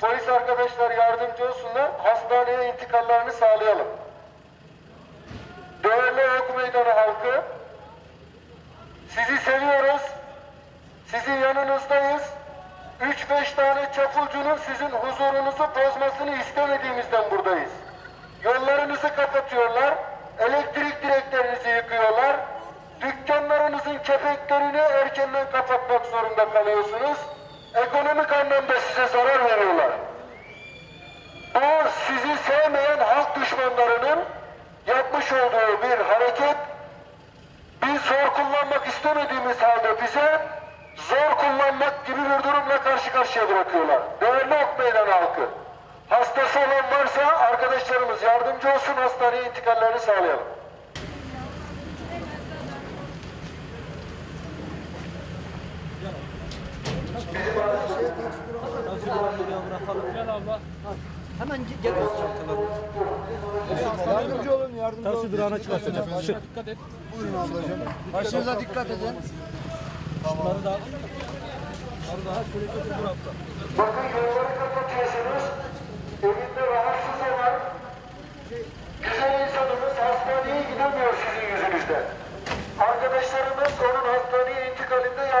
polis arkadaşlar yardımcı olsunlar. Hastaneye intikallerini sağlayalım. Değerli Ok Meydanı halkı, sizi seviyoruz. Sizin yanınızdayız. 3-5 tane çapulcunun sizin huzurunuzu bozmasını istemediğimizden buradayız. Yollarınızı kapatıyorlar, elektrik direklerinizi yıkıyorlar, dükkanlarınızın kepeklerini erkenden kapatmak zorunda kalıyorsunuz. Ekonomik anlamda size zarar veriyorlar. Bu sizi sevmeyen halk düşmanlarının yapmış olduğu bir hareket. Biz zor kullanmak istemediğimiz halde bize zor kullanmak gibi bir durumla karşı karşıya bırakıyorlar. Değerli Ok Meydanı halkı. Hastası olan varsa arkadaşlarımız yardımcı olsun hastaneye intikallerini sağlayalım. Hemen ge- gel. Yardımcı olun, yardımcı olun. Taksi durağına çıkarsın. Şık. Buyurun ablacığım. Başınıza dikkat edin. Bakın yolları kapatıyorsunuz. Evinde rahatsız olan güzel insanımız hastaneye gidemiyor sizin yüzünüzden. Arkadaşlarımız onun hastaneye intikalinde yardımcı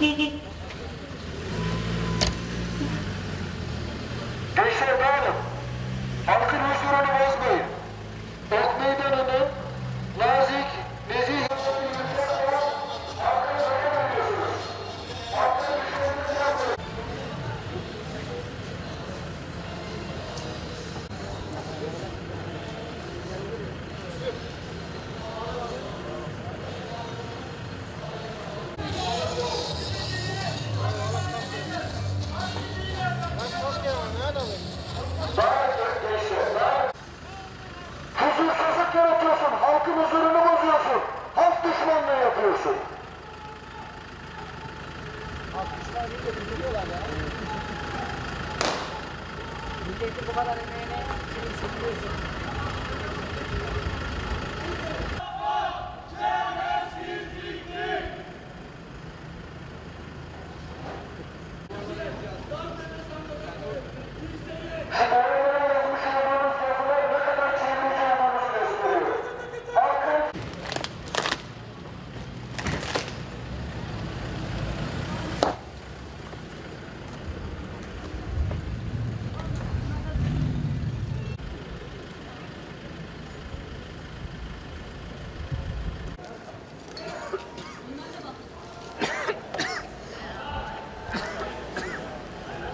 嘿嘿 düşmanlığı yapıyorsun. Milletin bu kadar emeğine seni seviyorsun.